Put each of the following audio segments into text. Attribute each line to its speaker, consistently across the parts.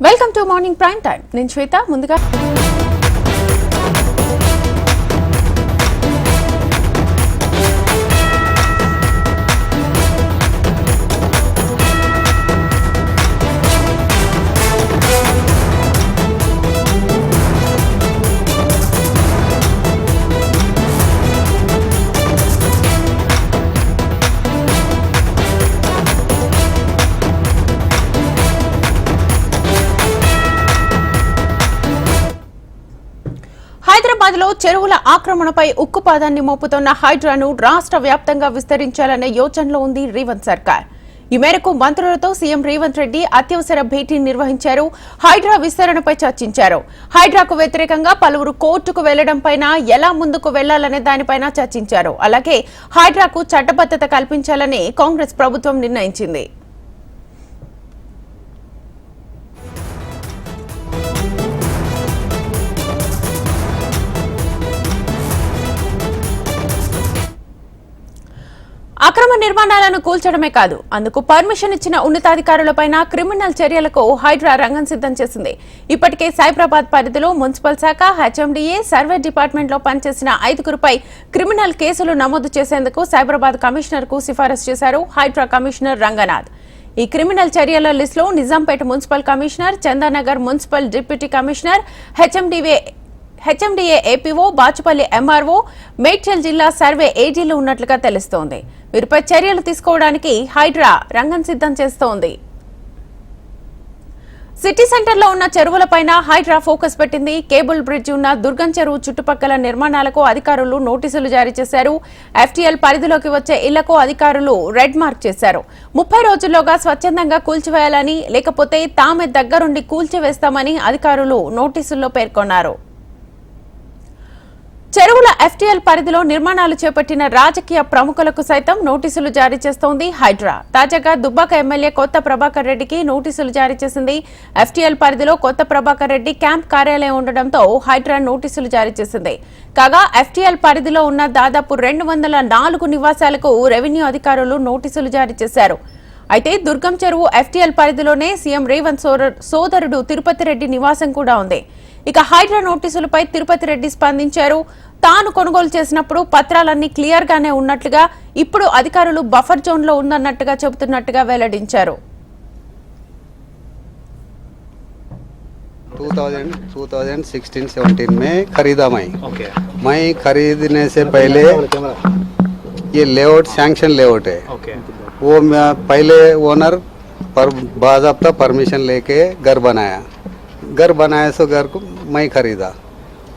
Speaker 1: Welcome to morning prime time నేను శ్వేత ముందుగా హైదరాబాద్లో చెరువుల ఆక్రమణపై ఉక్కుపాదాన్ని మోపుతున్న హైడ్రాను రాష్ట్ర వ్యాప్తంగా విస్తరించాలనే యోచనలో ఉంది రేవంత్ సర్కార్. ఈ మేరకు మంత్రులతో సీఎం రేవంత్ రెడ్డి అత్యవసర భేటీ నిర్వహించారు హైడ్రా విస్తరణపై చర్చించారు. హైడ్రాకు వ్యతిరేకంగా పలువురు కోర్టుకు వెళ్ళడంపైన ఎలా ముందుకు వెళ్ళాలనే దానిపైన చర్చించారు. అలాగే హైడ్రాకు చట్టబద్దత కల్పించాలని కాంగ్రెస్ ప్రభుత్వం నిర్ణయించింది. నిర్మాణాలను కూల్చడమే కాదు అందుకు పర్మిషన్ ఇచ్చిన ఉన్నతాధికారులపైన క్రిమినల్ చర్యలకు హైడ్రా రంగం సిద్ధం చేసింది. ఇప్పటికే సైబరాబాద్ పరిధిలో మున్సిపల్ శాఖ హెచ్ఎండిఏ సర్వే డిపార్ట్మెంట్లో పనిచేసిన ఐదుగురుపై క్రిమినల్ కేసులు నమోదు చేసేందుకు సైబరాబాద్ కమిషనర్కు సిఫారసు చేశారు హైడ్రా కమిషనర్ రంగనాథ్. ఈ క్రిమినల్ చర్యల లిస్టులో Nizampet municipal commissioner Chandanagar municipal deputy commissioner హెచ్ఎండివే HMDA APO Bachupally MRO Medchal జిల్లా సర్వే ఏజీలు ఉన్నట్లుగా తెలుస్తోంది. వీరిపై చర్యలు తీసుకోవడానికి హైడ్రా రంగం సిద్ధం చేస్తోంది. సిటీ సెంటర్లో ఉన్న చెరువులపైన హైడ్రా ఫోకస్ పెట్టింది. కేబుల్ బ్రిడ్జ్ ఉన్న దుర్గం చెరువు చుట్టుపక్కల నిర్మాణాలకు అధికారులు నోటీసులు జారీ చేశారు. ఎఫ్టీఎల్ పరిధిలోకి వచ్చే ఇళ్ళకు అధికారులు రెడ్ మార్క్ చేశారు. ముప్పై రోజుల్లోగా స్వచ్ఛందంగా కూల్చివేయాలని లేకపోతే తామే దగ్గరుండి కూల్చివేస్తామని అధికారులు నోటీసుల్లో పేర్కొన్నారు. చెరువుల ఎఫ్టీఎల్ పరిధిలో నిర్మాణాలు చేపట్టిన రాజకీయ ప్రముఖులకు సైతం నోటీసులు జారీ చేస్తోంది హైడ్రా. తాజాగా దుబ్బాక ఎమ్మెల్యే కొత్త ప్రభాకర్ రెడ్డికి నోటీసులు జారీ చేసింది. ఎఫ్టీఎల్ పరిధిలో కొత్త ప్రభాకర్ రెడ్డి క్యాంప్ కార్యాలయం ఉండడంతో హైడ్రా నోటీసులు జారీ చేసింది. కాగా ఎఫ్టీఎల్ పరిధిలో ఉన్న దాదాపు రెండు వందల నాలుగు నివాసాలకు రెవెన్యూ అధికారులు నోటీసులు జారీ చేశారు. అయితే దుర్గం చెరువు ఎఫ్టీఎల్ పరిధిలోనే సీఎం రేవంత్ సోదరుడు తిరుపతి రెడ్డి నివాసం కూడా ఉంది. ఇక హైడ్రా నోటీసులపై తిరుపతి రెడ్డి స్పందించారు. తాను కొనుగోలు చేసినప్పుడు పత్రాలన్నీ క్లియర్ గానే ఉన్నట్లుగా ఇప్పుడు అధికారులు బఫర్ జోన్ లో ఉందన్నట్టుగా చెబుతున్నట్టుగా వెల్లడించారు
Speaker 2: 2000 2016 17 में खरीदा मैं
Speaker 3: ओके
Speaker 2: मैं खरीदने से पहले ये लेआउट सैंक्शन लेआउट है
Speaker 3: ओके
Speaker 2: वो मैं पहले ओनर पर बाजाबता परमिशन लेके घर बनाया घर बनाया सो घर को मैं खरीदा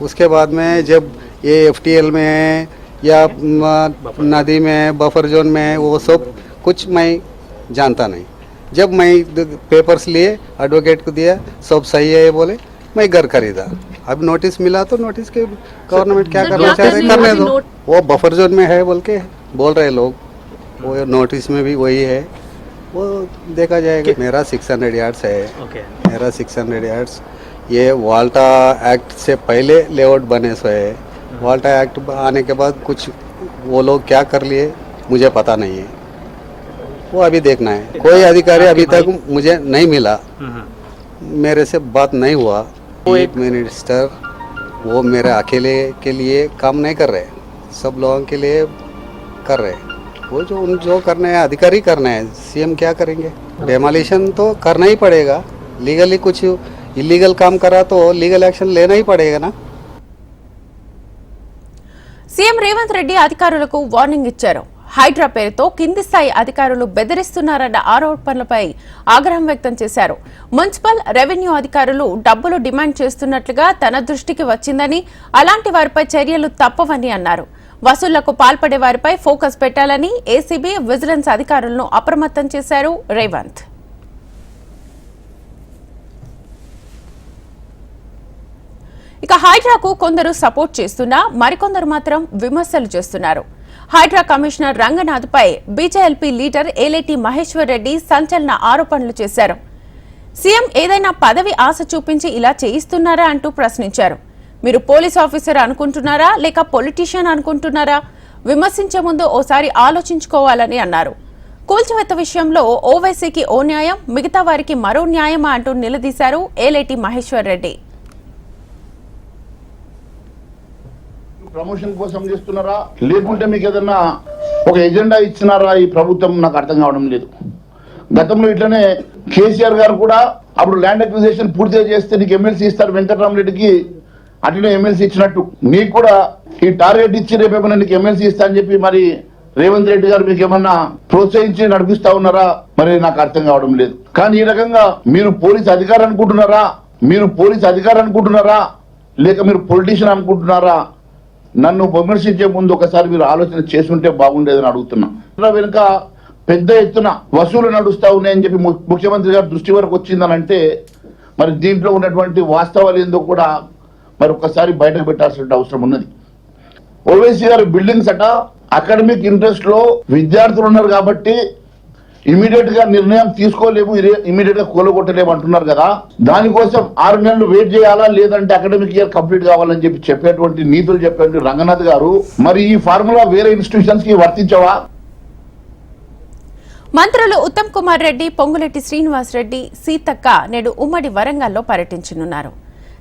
Speaker 2: उसके बाद में जब ये एफ़ में है या नदी में बफर जोन में वो सब कुछ मैं जानता नहीं। जब मैं पेपर्स लिए एडवोकेट को दिया सब सही है ये बोले मैं घर खरीदा। अब नोटिस मिला तो नोटिस के गवर्नमेंट क्या करना चाह रहे करने दो। वो बफर जोन में है बोल के बोल रहे लोग। वो नोटिस में भी वही है। वो देखा जाएगा मेरा सिक्स हंड्रेड यार्ड्स है। मेरा सिक्स हंड्रेड यार्ड्स ये वाल्टा एक्ट से पहले लेआउट बने सो है। वाल्टा एक्ट आने के बाद कुछ वो लोग क्या कर लिए मुझे पता नहीं है। वो अभी देखना है। कोई अधिकारी अभी तक मुझे नहीं मिला। मेरे से बात नहीं हुआ। एक मिनिस्टर वो मेरे अकेले के लिए काम नहीं कर रहे। सब लोगों के लिए कर रहे। वो जो उन जो करना है अधिकारी करना है सीएम क्या करेंगे? डेमोलिशन तो करना ही पड़ेगा। लीगली कुछ इलीगल काम करा तो लीगल एक्शन लेना ही पड़ेगा ना।
Speaker 1: సీఎం రేవంత్ రెడ్డి అధికారులకు వార్నింగ్ ఇచ్చారు. హైడ్రా పేరుతో కింది స్థాయి అధికారులు బెదిరిస్తున్నారన్న ఆరోపణలపై ఆగ్రహం వ్యక్తం చేశారు. మున్సిపల్ రెవెన్యూ అధికారులు డబ్బులు డిమాండ్ చేస్తున్నట్లుగా తన దృష్టికి వచ్చిందని అలాంటి వారిపై చర్యలు తప్పవని అన్నారు. వసూళ్ళకు పాల్పడే వారిపై ఫోకస్ పెట్టాలని ఏసీబీ విజిలెన్స్ అధికారులను అప్రమత్తం చేశారు రేవంత్. ఇక హైడ్రాకు కొందరు సపోర్ట్ చేస్తున్నా మరికొందరు మాత్రం విమర్శలు చేస్తున్నారు. హైడ్రా కమిషనర్ రంగనాథ్ పై బీజేఎల్పీ లీడర్ ఏలేటి మహేశ్వర్ రెడ్డి సంచలన ఆరోపణలు చేశారు. సీఎం ఏదైనా పదవి ఆశ చూపించి ఇలా చేయిస్తున్నారా అంటూ ప్రశ్నించారు. మీరు పోలీస్ ఆఫీసర్ అనుకుంటున్నారా లేక పొలిటీషియన్ అనుకుంటున్నారా? విమర్శించే ముందు ఓసారి ఆలోచించుకోవాలని అన్నారు. కూల్చివేత విషయంలో ఓవైసీకి ఓ న్యాయం మిగతా వారికి మరో న్యాయమా అంటూ నిలదీశారు ఏలేటి మహేశ్వర్ రెడ్డి
Speaker 3: ప్రమోషన్ కోసం చేస్తున్నారా? లేకుంటే మీకు ఏదన్నా ఒక ఎజెండా ఇచ్చినారా? ఈ ప్రభుత్వం నాకు అర్థం కావడం లేదు. గతంలో ఇట్లనే కేసీఆర్ గారు కూడా అప్పుడు ల్యాండ్ అక్విజేషన్ పూర్తిగా చేస్తే నీకు ఎమ్మెల్సీ ఇస్తారు వెంకటరామరెడ్డికి అట్లనే ఎమ్మెల్సీ ఇచ్చినట్టు. నీకు కూడా ఈ టార్గెట్ ఇచ్చి రేపేమైనా నీకు ఎమ్మెల్సీ ఇస్తా అని చెప్పి మరి రేవంత్ రెడ్డి గారు మీకు ఏమన్నా ప్రోత్సహించి నడిపిస్తా ఉన్నారా? మరి నాకు అర్థం కావడం లేదు. కానీ ఈ రకంగా మీరు పోలీస్ అధికారం అనుకుంటున్నారా? మీరు పోలీస్ అధికారం అనుకుంటున్నారా? లేక మీరు పొలిటీషియన్ అనుకుంటున్నారా? నన్ను విమర్శించే ముందు ఒకసారి మీరు ఆలోచన చేసుంటే బాగుండేదని అడుగుతున్నా. వెనుక పెద్ద ఎత్తున వసూలు నడుస్తా ఉన్నాయని చెప్పి ము- ముఖ్యమంత్రి గారి దృష్టి వరకు వచ్చిందని అంటే మరి దీంట్లో ఉన్నటువంటి వాస్తవాలు ఏందో కూడా మరి ఒక్కసారి బయటకు పెట్టాల్సిన అవసరం ఉన్నది. ఓవైసీ గారి బిల్డింగ్స్ అట అకాడమిక్ ఇంట్రెస్ట్లో విద్యార్థులు ఉన్నారు కాబట్టి ఇమీడియట్గా నిర్ణయం తీసుకోలేము ఇమీడియట్గా కూలగొట్టలేము అంటున్నారు కదా. దానికోసం ఆరు నెలలు వెయిట్ చేయాలా? లేదంటే అకాడమిక్ ఇయర్ కంప్లీట్ కావాలని చెప్పి చెప్పేటువంటి నీతులు చెప్పేటువంటి రంగనాథ్ గారు మరి ఈ ఫార్ములా వేరే ఇన్స్టిట్యూషన్స్కి వర్తించవా?
Speaker 1: మంత్రులు ఉత్తమ్ కుమార్ రెడ్డి పొంగులెట్టి శ్రీనివాస్ రెడ్డి సీతక్క నేడు ఉమ్మడి వరంగల్లో పర్యటించనున్నారు.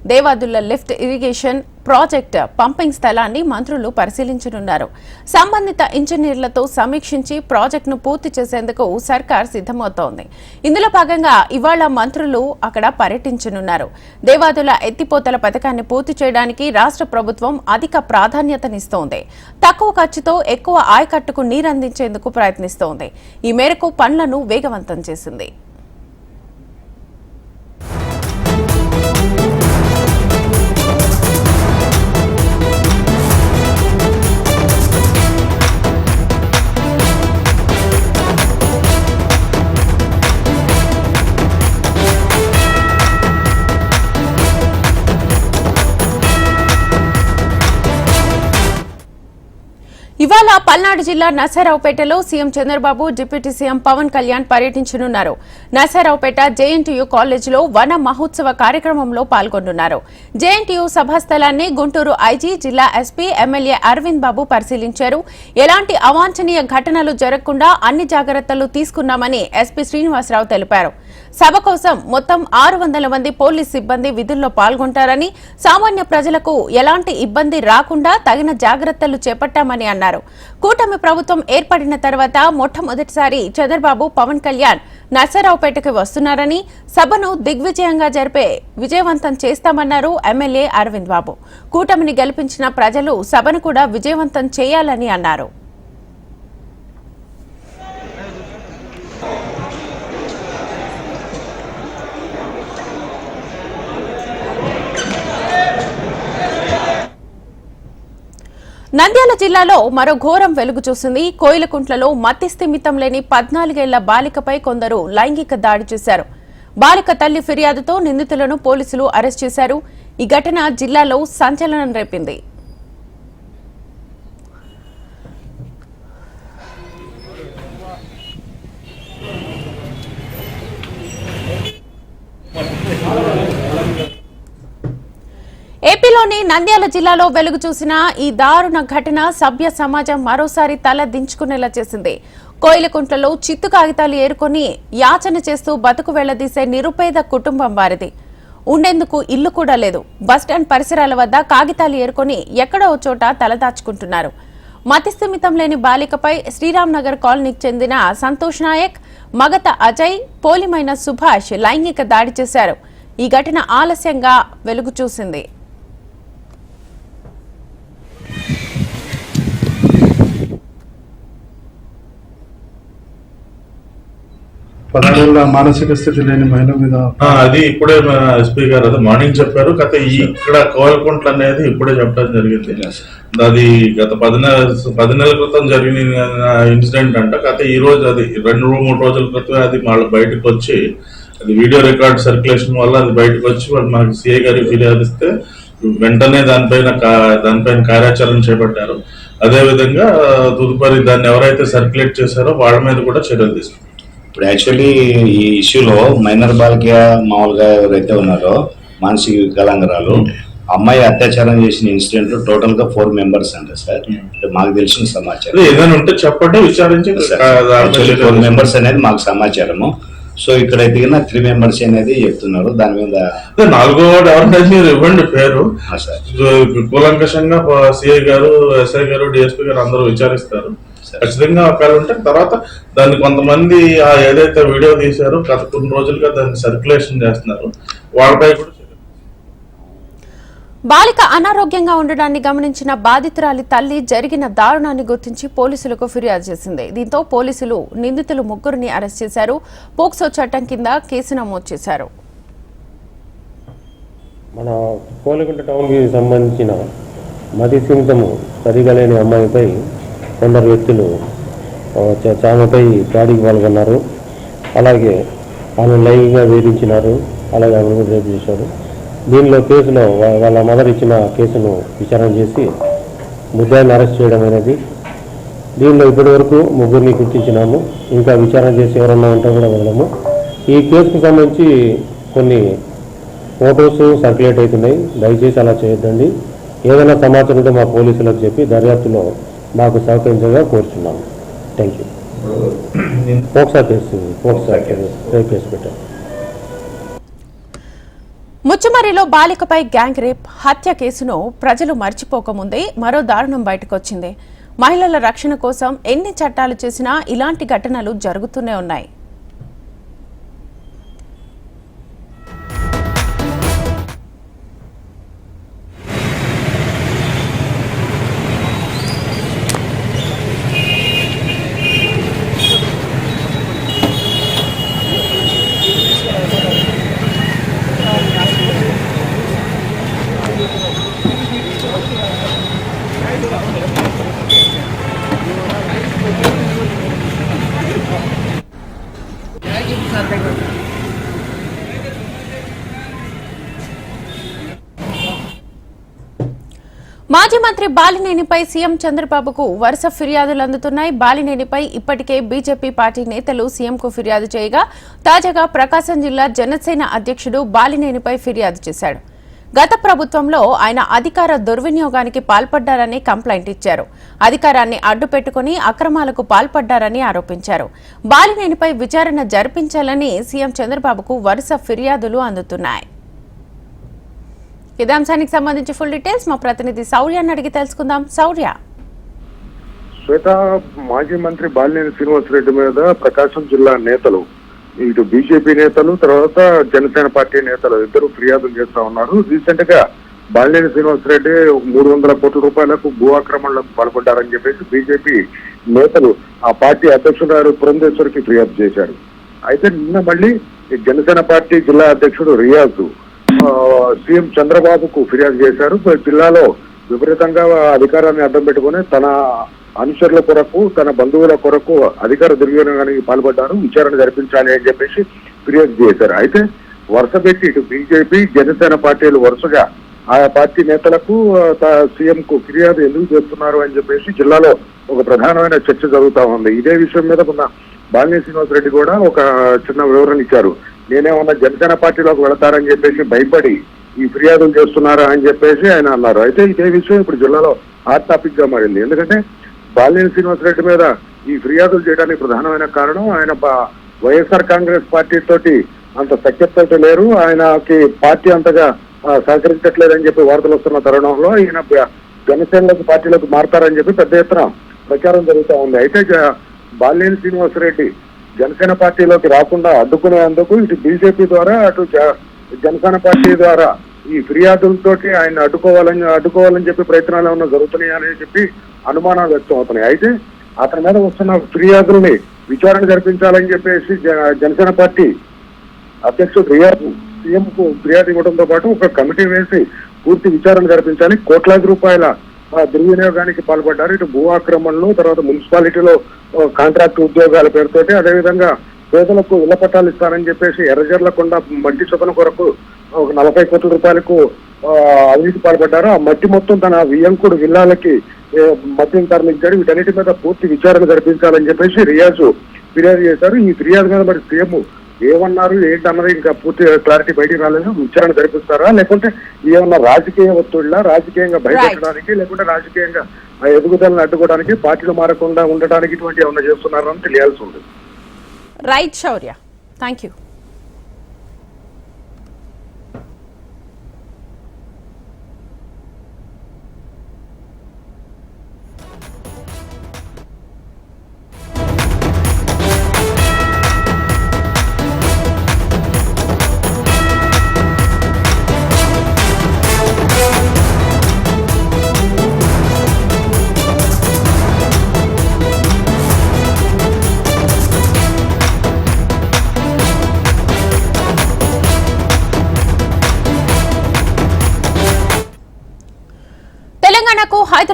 Speaker 1: Devadula lift irrigation project pumping స్థలాన్ని మంత్రులు పరిశీలించనున్నారు. సంబంధిత ఇంజనీర్లతో సమీక్షించి ప్రాజెక్టును పూర్తి చేసేందుకు సర్కార్ సిద్దమవుతోంది ఇందులో భాగంగా ఇవాళ మంత్రులు అక్కడ పర్యటించనున్నారు. దేవాదుల ఎత్తిపోతల పథకాన్ని పూర్తి చేయడానికి రాష్ట్ర ప్రభుత్వం అధిక ప్రాధాన్యతనిస్తోంది. తక్కువ ఖర్చుతో ఎక్కువ ఆయకట్టుకు నీరందించేందుకు ప్రయత్నిస్తోంది. ఈ మేరకు పనులను వేగవంతం చేసింది. ఇవాళ పల్నాడు జిల్లా నర్సారావుపేటలో CM Chandrababu deputy CM Pavan Kalyan పర్యటించనున్నారు. నర్సారావుపేట జేఎన్టీయూ కాలేజీలో వన మహోత్సవ కార్యక్రమంలో పాల్గొనున్నారు జేఎన్టీయూ సభాస్థలాన్ని గుంటూరు ఐజీ జిల్లా ఎస్పీ ఎమ్మెల్యే అరవింద్ బాబు పరిశీలించారు. ఎలాంటి అవాంఛనీయ ఘటనలు జరగకుండా అన్ని జాగ్రత్తలు తీసుకున్నామని ఎస్పీ శ్రీనివాసరావు తెలిపారు. సభ కోసం మొత్తం ఆరు వందల మంది పోలీస్ సిబ్బంది విధుల్లో పాల్గొంటారని సామాన్య ప్రజలకు ఎలాంటి ఇబ్బంది రాకుండా తగిన జాగ్రత్తలు చేపట్టామని అన్నారు. కూటమి ప్రభుత్వం ఏర్పడిన తర్వాత మొట్టమొదటిసారి చంద్రబాబు పవన్ కళ్యాణ్ నర్సరావుపేటకు వస్తున్నారని సభను దిగ్విజయంగా జరిపే విజయవంతం చేస్తామన్నారు ఎమ్మెల్యే అరవింద్ బాబు. కూటమిని గెలిపించిన ప్రజలు సభను కూడా విజయవంతం చేయాలని అన్నారు. నంద్యాల జిల్లాలో మరో ఘోరం వెలుగు చూసింది. కోయిలకుంట్లలో మతి స్థిమితం లేని పద్నాలుగేళ్ళ బాలికపై కొందరు లైంగిక దాడి చేశారు. బాలిక తల్లి ఫిర్యాదుతో నిందితులను పోలీసులు అరెస్ట్ చేశారు. ఈ ఘటన జిల్లాలో సంచలనం రేపింది. ఏపీలోని నంద్యాల జిల్లాలో వెలుగు చూసిన ఈ దారుణ ఘటన సభ్య సమాజం మరోసారి తల దించుకునేలా చేసింది. కోయిలకుంట్లలో చిత్తు కాగితాలు ఏరుకొని యాచన చేస్తూ బతుకు వెళ్ళదీసే నిరుపేద కుటుంబం వారిది. ఉండేందుకు ఇల్లు కూడా లేదు. బస్టాండ్ పరిసరాల వద్ద కాగితాలు ఏరుకొని ఎక్కడో ఓ చోట తలదాచుకుంటున్నారు మతిస్థిమితం లేని బాలికపై శ్రీరామ్ నగర్ కాలనీకి చెందిన సంతోష్ నాయక్ మగత అజయ్ పోలిమైన సుభాష్ లైంగిక దాడి చేశారు. ఈ ఘటన ఆలస్యంగా వెలుగు చూసింది.
Speaker 4: పదహారేళ్ళ మానసిక స్థితి లేని మహిళ మీద
Speaker 5: అది ఇప్పుడే ఎస్పీ గారు అది మార్నింగ్ చెప్పారు. గత ఈ ఇక్కడ కోవలకుంట్ల అనేది ఇప్పుడే చెప్పడం జరిగింది. అది గత పది నెల పది నెలల క్రితం జరిగిన ఇన్సిడెంట్ అంట. గత ఈ రోజు అది రెండు మూడు రోజుల క్రితమే అది వాళ్ళ బయటకు వచ్చి అది వీడియో రికార్డ్ సర్క్యులేషన్ వల్ల అది బయటకు వచ్చి వాళ్ళు మనకి సిఐ గారికి ఫిర్యాదు ఇస్తే వెంటనే దానిపైన దానిపైన కార్యాచరణ చేపట్టారు. అదే విధంగా తదుపరి దాన్ని ఎవరైతే సర్క్యులేట్ చేశారో వాళ్ళ మీద కూడా చర్యలు తీసుకున్నారు
Speaker 6: ఇప్పుడు యాక్చువల్లీ ఈ ఇష్యూలో మైనర్ బాలిక మామూలుగా ఎవరైతే ఉన్నారో మానసిక వికలాంగరాలు అమ్మాయి అత్యాచారం చేసిన ఇన్సిడెంట్ టోటల్గా ఫోర్ మెంబర్స్ అంట సార్. అంటే మాకు తెలిసిన సమాచారం.
Speaker 5: ఏదైనా ఉంటే చెప్పండి విచారించి
Speaker 6: ఫోర్ మెంబర్స్ అనేది మాకు సమాచారము. సో ఇక్కడ దిగిన త్రీ మెంబర్స్ అనేది చెప్తున్నారు. దాని మీద
Speaker 5: నాలుగో వాడు ఎవరంటే మీరు ఇవ్వండి పేరు. కూలంకషంగా సిఐ గారు ఎస్ఐ గారు డిఎస్పీ గారు అందరూ విచారిస్తారు. ఖచ్చితంగా ఒకవేళ ఉంటే తర్వాత దాన్ని కొంతమంది ఆ ఏదైతే వీడియో తీశారో గత కొన్ని రోజులుగా దాన్ని సర్క్యులేషన్ చేస్తున్నారు. వాళ్ళపై కూడా
Speaker 1: బాలిక అనారోగ్యంగా ఉండడాన్ని గమనించిన బాధితురాలి తల్లి జరిగిన దారుణాన్ని గుర్తించి పోలీసులకు ఫిర్యాదు చేసింది. దీంతో పోలీసులు నిందితులు ముగ్గురిని అరెస్ట్ చేశారు. పోక్సో చట్టం కింద కేసు నమోదు చేశారు.
Speaker 7: మన కోలకుంట టౌన్కి సంబంధించిన మతి స్థిమితము సరిగా లేని అమ్మాయిపై కొందరు వ్యక్తులు చామపై ఆమెపై దాడికి పాల్గొన్నారు. అలాగే ఆమె లైంగికంగా వేధించినారు. అలాగే ఆమె రేపు చేశారు. దీనిలో కేసులో వాళ్ళ మదర్ ఇచ్చిన కేసును విచారణ చేసి ముద్దాయిని అరెస్ట్ చేయడం అనేది. దీనిలో ఇప్పటివరకు ముగ్గురిని గుర్తించినాము. ఇంకా విచారణ చేసి ఎవరన్నా ఉంటే కూడా వదలము ఈ కేసుకు సంబంధించి కొన్ని ఫోటోస్ సర్క్యులేట్ అవుతున్నాయి. దయచేసి అలా చేయొద్దండి. ఏదైనా సమాచారం ఉంటే మా పోలీసులకు చెప్పి దర్యాప్తులో మాకు సహకరించగా కోరుచున్నాము. Thank you POCSO case POCSO case rape case పెట్టారు
Speaker 1: ముచ్చుమరిలో బాలికపై గ్యాంగ్ రేప్ హత్య కేసును ప్రజలు మర్చిపోకముందే మరో దారుణం బయటకొచ్చింది. మహిళల రక్షణ కోసం ఎన్ని చట్టాలు చేసినా ఇలాంటి ఘటనలు జరుగుతూనే ఉన్నాయి. మాజీ మంత్రి బాలినేనిపై సీఎం చంద్రబాబుకు వరుస ఫిర్యాదులు అందుతున్నాయి. బాలినేనిపై ఇప్పటికే బీజేపీ పార్టీ నేతలు సీఎంకు ఫిర్యాదు చేయగా తాజాగా ప్రకాశం జిల్లా జనసేన అధ్యక్షుడు బాలినేనిపై ఫిర్యాదు చేశాడు. గత ప్రభుత్వంలో ఆయన అధికార దుర్వినియోగానికి పాల్పడ్డారని కంప్లైంట్ ఇచ్చారు. అధికారాన్ని అడ్డుపెట్టుకుని అక్రమాలకు పాల్పడ్డారని ఆరోపించారు. బాలినేనిపై విచారణ జరిపించాలని సీఎం చంద్రబాబుకు వరుస ఫిర్యాదులు అందుతున్నాయి. ఇదే అంశానికి సంబంధించి ఫుల్ డీటెయిల్స్ మా ప్రతినిధి శౌర్యాన్ని అడిగి తెలుసుకుందాం. శౌర్య
Speaker 8: శ్వేత మాజీ మంత్రి బాలినేని శ్రీనివాసరెడ్డి మీద ప్రకాశం జిల్లా నేతలు ఇటు బీజేపీ నేతలు తర్వాత జనసేన పార్టీ నేతలు ఇద్దరు ఫిర్యాదులు చేస్తా ఉన్నారు. రీసెంట్గా బాలినేని శ్రీనివాసరెడ్డి మూడు వందల కోట్ల రూపాయలకు భూ ఆక్రమణలకు పాల్పడ్డారని చెప్పేసి బీజేపీ నేతలు ఆ పార్టీ అధ్యక్షుడు గారు పురంధేశ్వరికి ఫిర్యాదు చేశారు. అయితే నిన్న మళ్ళీ ఈ జనసేన పార్టీ జిల్లా అధ్యక్షుడు రియాజు సీఎం చంద్రబాబుకు ఫిర్యాదు చేశారు. జిల్లాలో విపరీతంగా అధికారాన్ని అడ్డం పెట్టుకుని తన అనుచరుల కొరకు తన బంధువుల కొరకు అధికార దుర్వినియోగానికి పాల్పడ్డారు. విచారణ జరిపించాలి అని చెప్పేసి ఫిర్యాదు చేశారు. అయితే వరుస పెట్టి ఇటు బీజేపీ జనసేన పార్టీలు వరుసగా ఆయా పార్టీ నేతలకు సీఎం కు ఫిర్యాదు ఎందుకు చేస్తున్నారు అని చెప్పేసి జిల్లాలో ఒక ప్రధానమైన చర్చ జరుగుతా ఉంది. ఇదే విషయం మీద మొన్న బాలినేని శ్రీనివాసరెడ్డి కూడా ఒక చిన్న వివరణ ఇచ్చారు. నేనేమన్నా జనసేన పార్టీలోకి వెళతారని చెప్పేసి భయపడి ఈ ఫిర్యాదులు చేస్తున్నారా అని చెప్పేసి ఆయన అన్నారు. అయితే ఇదే విషయం ఇప్పుడు జిల్లాలో హాట్ టాపిక్గా మారింది. ఎందుకంటే బాలినేని శ్రీనివాసరెడ్డి మీద ఈ ఫిర్యాదులు చేయడానికి ప్రధానమైన కారణం ఆయన వైఎస్ఆర్ కాంగ్రెస్ పార్టీ తోటి అంత సఖ్యతతో లేరు. ఆయనకి పార్టీ అంతగా సహకరించట్లేదని చెప్పి వార్తలు వస్తున్న తరుణంలో ఈయన జనసేనలోకి పార్టీలోకి మారతారని చెప్పి పెద్ద ఎత్తున ప్రచారం జరుగుతూ ఉంది. అయితే జ- బాలినేని శ్రీనివాసరెడ్డి జనసేన పార్టీలోకి రాకుండా అడ్డుకునేందుకు ఇటు బీజేపీ ద్వారా అటు జ- జనసేన పార్టీ ద్వారా ఈ ఫిర్యాదులతోటి ఆయన అడ్డుకోవాలని అడ్డుకోవాలని చెప్పి ప్రయత్నాలు ఏమన్నా జరుగుతున్నాయని చెప్పి అనుమానాలు వ్యక్తం అవుతున్నాయి. అయితే అతని మీద వస్తున్న ఫిర్యాదుల్ని విచారణ జరిపించాలని చెప్పేసి జ- జనసేన పార్టీ అధ్యక్షుడు రియాజ్ సీఎంకు ఫిర్యాదు ఇవ్వడంతో పాటు ఒక కమిటీ వేసి పూర్తి విచారణ జరిపించాలి. కోట్లాది రూపాయల దుర్వినియోగానికి పాల్పడ్డారు. ఇటు భూ ఆక్రమణలు తర్వాత మున్సిపాలిటీలో కాంట్రాక్ట్ ఉద్యోగాల పేరుతోటి అదేవిధంగా పేదలకు ఇళ్ళ పట్టాలు ఇస్తానని చెప్పేసి ఎర్రజర్లకొండ మట్టి చొప్పున కొరకు ఒక నలభై కోట్ల రూపాయలకు అవినీతి పాల్పడ్డారు. ఆ మట్టి మొత్తం తన వియంకుడు విల్లాలకి మద్యం తరలించాడు వీటన్నిటి మీద పూర్తి విచారణ జరిపించాలని చెప్పేసి రియాజు ఫిర్యాదు చేశారు. ఈ ఫిర్యాదు మీద మరి సీఎం ఏమన్నారు ఏంటన్నది ఇంకా పూర్తి క్లారిటీ బయటికి రాలేదు. విచారణ జరిపిస్తారా? లేకుంటే ఏమన్నా రాజకీయ ఒత్తిడిలా రాజకీయంగా బయటపడడానికి లేకుంటే రాజకీయంగా ఎదుగుదలను అడ్డుకోవడానికి పార్టీలు మారకుండా ఉండడానికి ఇటువంటి ఏమన్నా చేస్తున్నారని తెలియాల్సి ఉంది.
Speaker 1: Right Shaurya. Thank you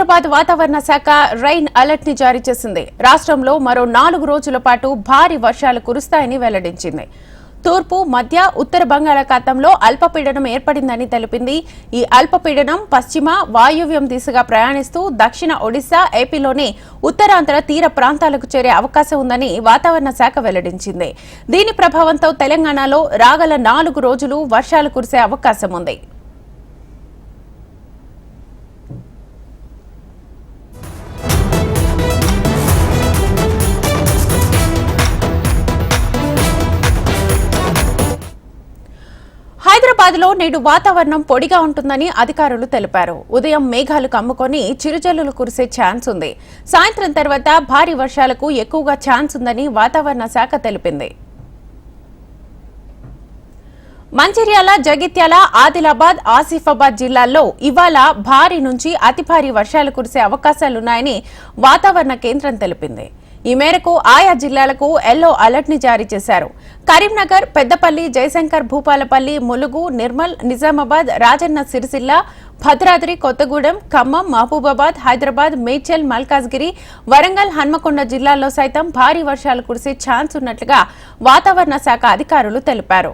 Speaker 1: Hyderabad వాతావరణ శాఖ రైన్ అలర్ట్ని జారీ చేసింది. రాష్ట్రంలో మరో నాలుగు రోజుల పాటు భారీ వర్షాలు కురుస్తాయని వెల్లడించింది. తూర్పు మధ్య ఉత్తర బంగాళాఖాతంలో అల్పపీడనం ఏర్పడిందని తెలిపింది. ఈ అల్పపీడనం పశ్చిమ వాయువ్యం దిశగా ప్రయాణిస్తూ దక్షిణ ఒడిశా ఏపీలోని ఉత్తరాంధ్ర తీర ప్రాంతాలకు చేరే అవకాశం ఉందని వాతావరణ శాఖ వెల్లడించింది. దీని ప్రభావంతో తెలంగాణలో రాగల నాలుగు రోజులు వర్షాలు కురిసే అవకాశం ఉంది. హైదరాబాద్లో నేడు వాతావరణం పొడిగా ఉంటుందని అధికారులు తెలిపారు. ఉదయం మేఘాలు కమ్ముకొని చిరుజల్లులు కురిసే ఛాన్స్ ఉంది. సాయంత్రం తర్వాత భారీ వర్షాలకు ఎక్కువగా ఛాన్స్ ఉందని వాతావరణ శాఖ తెలిపింది. మంచిర్యాల జగిత్యాల ఆదిలాబాద్ ఆసిఫాబాద్ జిల్లాల్లో ఇవాళ భారీ నుంచి అతి భారీ వర్షాలు కురిసే అవకాశాలున్నాయని వాతావరణ కేంద్రం తెలిపింది. ఈ మేరకు ఆయా జిల్లాలకు ఎల్లో అలర్ట్ని జారీ చేశారు. కరీంనగర్ పెద్దపల్లి జయశంకర్ భూపాలపల్లి ములుగు నిర్మల్ నిజామాబాద్ రాజన్న సిరిసిల్ల భద్రాద్రి కొత్తగూడెం ఖమ్మం మహబూబాబాద్ హైదరాబాద్ మేడ్చల్ మల్కాజ్గిరి వరంగల్ హన్మకొండ జిల్లాల్లో సైతం భారీ వర్షాలు కురిసే ఛాన్స్ ఉన్నట్లుగా వాతావరణ శాఖ అధికారులు తెలిపారు.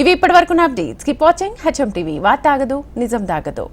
Speaker 1: ఇవి ఇప్పటివరకు నా updates. Keep watching HM TV వార్త ఆగదు నిజం దాగదు.